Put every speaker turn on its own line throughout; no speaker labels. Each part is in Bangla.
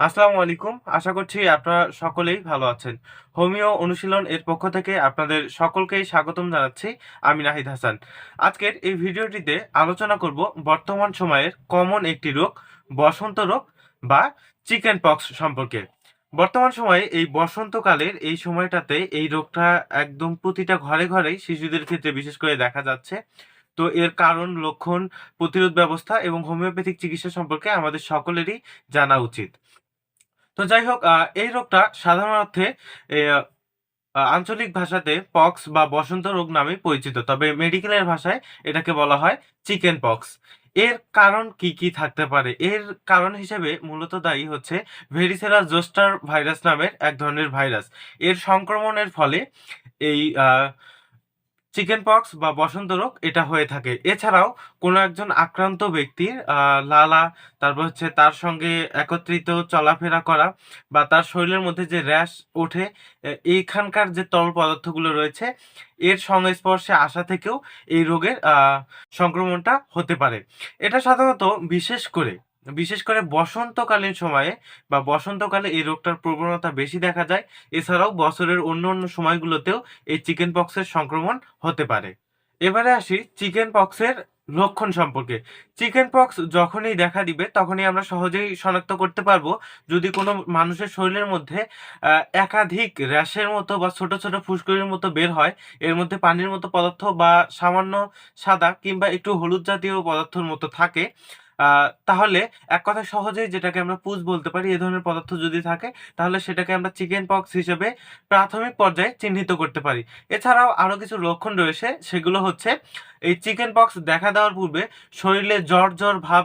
আসসালামু আলাইকুম। আশা করছি আপনারা সকলেই ভালো আছেন। হোমিও অনুশীলন এর পক্ষ থেকে আপনাদের সকলকেই স্বাগতম জানাচ্ছি। আমি নাহিদ হাসান। আজকের এই ভিডিওটিতে আলোচনা করব বর্তমান সময়ের কমন একটি রোগ, বসন্ত রোগ বা চিকেন পক্স সম্পর্কে। বর্তমান সময়ে এই বসন্তকালের এই সময়টাতে এই রোগটা একদম প্রতিটা ঘরে ঘরেই শিশুদের ক্ষেত্রে বিশেষ করে দেখা যাচ্ছে। তো এর কারণ, লক্ষণ, প্রতিরোধ ব্যবস্থা এবং হোমিওপ্যাথিক চিকিৎসা সম্পর্কে আমাদের সকলেরই জানা উচিত। তো যাই হোক এই রোগটা সাধারণ অর্থে আঞ্চলিক ভাষাতে পক্স বা বসন্ত রোগ নামে পরিচিত। তবে মেডিকেলের ভাষায় এটাকে বলা হয় চিকেন পক্স। এর কারণ কি কি থাকতে পারে? এর কারণ হিসেবে মূলত দায়ী হচ্ছে ভেরিসেরা জোস্টার ভাইরাস নামের এক ধরনের ভাইরাস। এর সংক্রমণের ফলে এই চিকেন পক্স বা বসন্ত রোগ এটা হয়ে থাকে। এছাড়াও কোনো একজন আক্রান্ত ব্যক্তির লালা, তারপর হচ্ছে তার সঙ্গে একত্রিত চলাফেরা করা বা তার শরীরের মধ্যে যে র্যাশ ওঠে এইখানকার যে তরল পদার্থগুলো রয়েছে, এর সংস্পর্শে আসা থেকেও এই রোগের সংক্রমণটা হতে পারে। এটা সাধারণত বিশেষ করে বিশেষ করে বসন্তকালীন সময়ে বা বসন্তকালে এই রোগটার প্রবণতা বেশি দেখা যায়। এছাড়াও বছরের অন্য অন্য সময়গুলোতেও এই চিকেন পক্সের সংক্রমণ হতে পারে। এবারে আসি চিকেন পক্সের লক্ষণ সম্পর্কে। চিকেন পক্স যখনই দেখা দিবে, তখনই আমরা সহজেই শনাক্ত করতে পারব। যদি কোনো মানুষের শরীরের মধ্যে একাধিক র্যাশের মতো বা ছোট ছোট ফুসকুড়ির মতো বের হয়, এর মধ্যে পানির মতো পদার্থ বা সামান্য সাদা কিংবা একটু হলুদ জাতীয় পদার্থের মতো থাকে তাহলে এক কথায় সহজেই যেটাকে আমরা পুজ বলতে পারি, এ ধরনের পদার্থ যদি থাকে, তাহলে সেটাকে আমরা চিকেন পক্স হিসেবে প্রাথমিক পর্যায়ে চিহ্নিত করতে পারি। এছাড়াও আরও কিছু লক্ষণ রয়েছে, সেগুলো হচ্ছে, এই চিকেন পক্স দেখা দেওয়ার পূর্বে শরীরে জ্বর জ্বর ভাব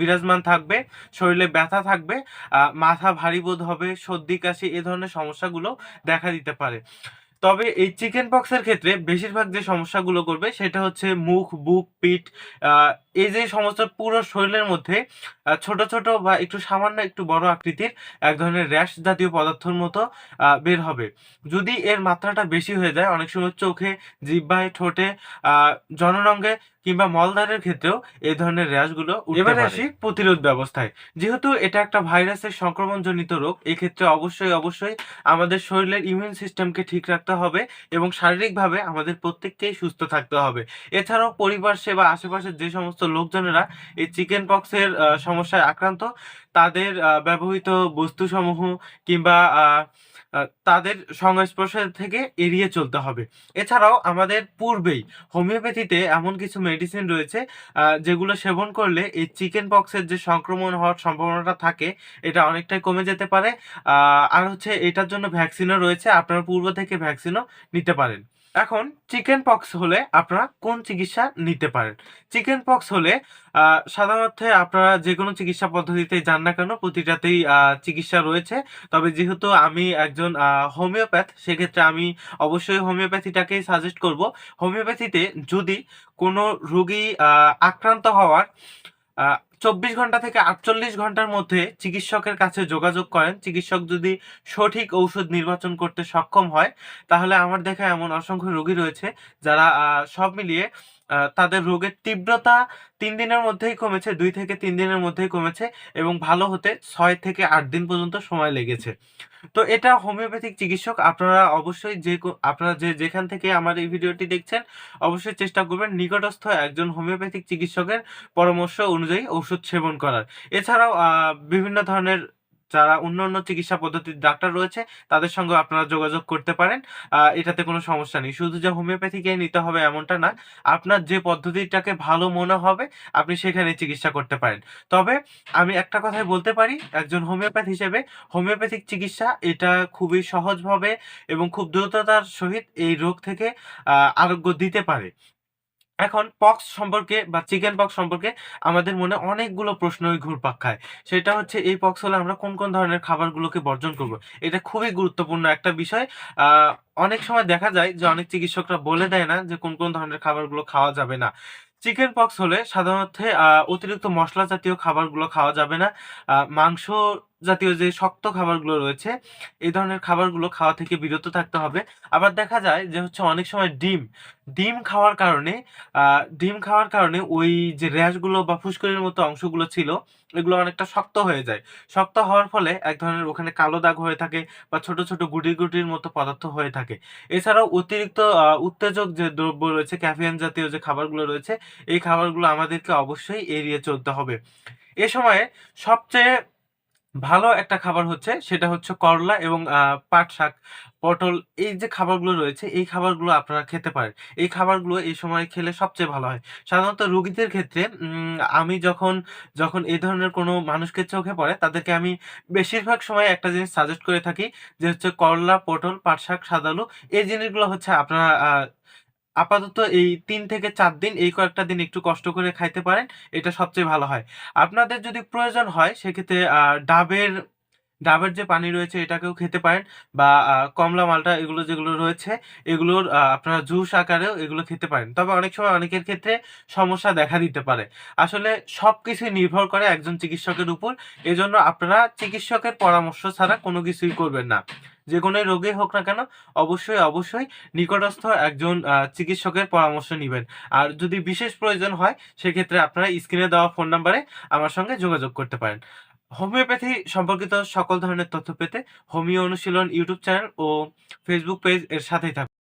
বিরাজমান থাকবে, শরীরে ব্যথা থাকবে মাথা ভারী বোধ হবে, সর্দি, কাশি, এ ধরনের সমস্যাগুলো দেখা দিতে পারে। তবে এই চিকেন পক্সের ক্ষেত্রে বেশিরভাগ যে সমস্যাগুলো করবে, সেটা হচ্ছে মুখ, বুক, পিঠ এই যে সমস্ত পুরো শরীরের মধ্যে ছোট ছোট বা একটু সামান্য একটু বড় আকৃতির এক ধরনের র্যাশ জাতীয় পদার্থের মতো বের হবে। যদি এর মাত্রাটা বেশি হয়ে যায়, অনেক সময় চোখে, জিহ্বায়, ঠোঁটে জনরঙ্গে কিংবা মলদ্বারের ক্ষেত্রেও এই ধরনের র্যাশগুলো এবারে আসি প্রতিরোধ ব্যবস্থায়। যেহেতু এটা একটা ভাইরাসের সংক্রমণজনিত রোগ, এক্ষেত্রে অবশ্যই অবশ্যই আমাদের শরীরের ইমিউন সিস্টেমকে ঠিক রাখতে হবে এবং শারীরিকভাবে আমাদের প্রত্যেককেই সুস্থ থাকতে হবে। এছাড়াও পরিবার সেবা, আশেপাশের যে সমস্ত লোকজনেরা এই চিকেন পক্সের সমস্যায় আক্রান্ত। তাদের ব্যবহৃত বস্তুসমূহ কিংবা তাদের সংস্পর্শ থেকে এড়িয়ে চলতে হবে। এছাড়াও আমাদের পূর্বেই হোমিওপ্যাথিতে এমন কিছু মেডিসিন রয়েছে যেগুলো সেবন করলে এই চিকেন পক্সের যে সংক্রমণ হওয়ার সম্ভাবনাটা থাকে, এটা অনেকটাই কমে যেতে পারে। আর হচ্ছে এটার জন্য ভ্যাকসিনও রয়েছে, আপনারা পূর্ব থেকে ভ্যাকসিনও নিতে পারেন। এখন চিকেন পক্স হলে আপনারা কোন চিকিৎসা নিতে পারেন? চিকেন পক্স হলে সাধারণত আপনারা যে কোনো চিকিৎসা পদ্ধতিতে যান না কেন, প্রতিটাতেই চিকিৎসা রয়েছে। তবে যেহেতু আমি একজন হোমিওপ্যাথ, সেক্ষেত্রে আমি অবশ্যই হোমিওপ্যাথিটাকেই সাজেস্ট করব। হোমিওপ্যাথিতে যদি কোনো রোগী আক্রান্ত হওয়ার চব্বিশ ঘণ্টা থেকে আটচল্লিশ ঘণ্টার মধ্যে চিকিৎসকের কাছে যোগাযোগ করেন, চিকিৎসক যদি সঠিক ঔষধ নির্বাচন করতে সক্ষম হয়, তাহলে আমার দেখা এমন অসংখ্য রোগী রয়েছে যারা সব মিলিয়ে তাদের রোগের তীব্রতা তিন দিনের মধ্যেই কমেছে, দুই থেকে তিন দিনের মধ্যেই কমেছে এবং ভালো হতে ছয় থেকে আট দিন পর্যন্ত সময় লেগেছে। তো এটা হোমিওপ্যাথিক চিকিৎসক, আপনারা অবশ্যই যে আপনারা যে যেখান থেকে আমার এই ভিডিওটি দেখছেন, অবশ্যই চেষ্টা করবেন নিকটস্থ একজন হোমিওপ্যাথিক চিকিৎসকের পরামর্শ অনুযায়ী ওষুধ সেবন করার। এছাড়াও বিভিন্ন ধরনের যারা অন্য অন্য চিকিৎসা পদ্ধতির ডাক্তার রয়েছে, তাদের সঙ্গে আপনারা যোগাযোগ করতে পারেন। এটাতে কোনো সমস্যা নেই। শুধু যে হোমিওপ্যাথিকে নিতে হবে এমনটা না, আপনার যে পদ্ধতিটাকে ভালো মনে হবে, আপনি সেখানে চিকিৎসা করতে পারেন। তবে আমি একটা কথাই বলতে পারি, একজন হোমিওপ্যাথ হিসেবে হোমিওপ্যাথিক চিকিৎসা এটা খুবই সহজভাবে এবং খুব দ্রুততার সহিত এই রোগ থেকে আরোগ্য দিতে পারে। এখন পক্স সম্পর্কে বা চিকেন পক্স সম্পর্কে আমাদের মনে অনেকগুলো প্রশ্নই ঘুরপাক খায়। সেটা হচ্ছে এই পক্স হলে আমরা কোন কোন ধরনের খাবারগুলোকে বর্জন করব? এটা খুবই গুরুত্বপূর্ণ একটা বিষয়। অনেক সময় দেখা যায় যে অনেক চিকিৎসকরা বলে দেয় না যে কোন কোন ধরনের খাবারগুলো খাওয়া যাবে না। চিকেন পক্স হলে সাধারণত অতিরিক্ত মশলা জাতীয় খাবারগুলো খাওয়া যাবে না। মাংস জাতীয় যে শক্ত খাবারগুলো রয়েছে, এই ধরনের খাবারগুলো খাওয়া থেকে বিরত থাকতে হবে। আবার দেখা যায় যে হচ্ছে অনেক সময় ডিম ডিম খাওয়ার কারণে ডিম খাওয়ার কারণে ওই যে র্যাশগুলো বা ফুসকুড়ির মতো অংশগুলো ছিল, এগুলো অনেকটা শক্ত হয়ে যায়। শক্ত হওয়ার ফলে এক ধরনের ওখানে কালো দাগ হয়ে থাকে বা ছোট ছোট গুটি গুটির মতো পদার্থ হয়ে থাকে। এছাড়াও অতিরিক্ত উত্তেজক যে দ্রব্য রয়েছে ক্যাফিয়ান জাতীয় যে খাবারগুলো রয়েছে, এই খাবারগুলো আমাদেরকে অবশ্যই এড়িয়ে চলতে হবে। এ সময়ে সবচেয়ে ভালো একটা খাবার হচ্ছে সেটা হচ্ছে করলা এবং পাট শাক, পটল। এই যে খাবারগুলো রয়েছে, এই খাবারগুলো আপনারা খেতে পারেন। এই খাবারগুলো এই সময় খেলে সবচেয়ে ভালো হয়। সাধারণত রোগীদের ক্ষেত্রে আমি যখন যখন এই ধরনের কোনো মানুষকে চোখে পড়ে, তাদেরকে আমি বেশিরভাগ সময় একটা জিনিস সাজেস্ট করে থাকি যে হচ্ছে করলা, পটল, পাট শাক সাদালু এই জিনিসগুলো হচ্ছে আপনারা আপাতত এই তিন থেকে চার দিন, এই কয়েকটা দিন একটু কষ্ট করে খাইতে পারেন, এটা সবচেয়ে ভালো হয়। আপনাদের যদি প্রয়োজন হয়, সেক্ষেত্রে ডাবের ডাবের যে পানি রয়েছে এটাকেও খেতে পারেন বা কমলা মালটা এগুলো যেগুলো রয়েছে, এগুলোর আপনারা জুস আকারেও এগুলো খেতে পারেন। তবে অনেক সময় অনেকের ক্ষেত্রে সমস্যা দেখা দিতে পারে। আসলে সবকিছু নির্ভর করে একজন চিকিৎসকের উপর। এজন্য আপনারা চিকিৎসকের পরামর্শ ছাড়া কোনো কিছুই করবেন না। যে কোনো রোগে হোক না কেন, অবশ্যই অবশ্যই নিকটস্থ একজন চিকিৎসকের পরামর্শ নেবেন। আর যদি বিশেষ প্রয়োজন হয়, সেক্ষেত্রে আপনারা স্ক্রিনে দেওয়া ফোন নাম্বারে আমার সঙ্গে যোগাযোগ করতে পারেন। হোমিওপ্যাথি সম্পর্কিত সকল ধরনের তথ্য পেতে হোমিও অনুশীলন ইউটিউব চ্যানেল ও ফেসবুক পেজ এর সাথেই থাকুন।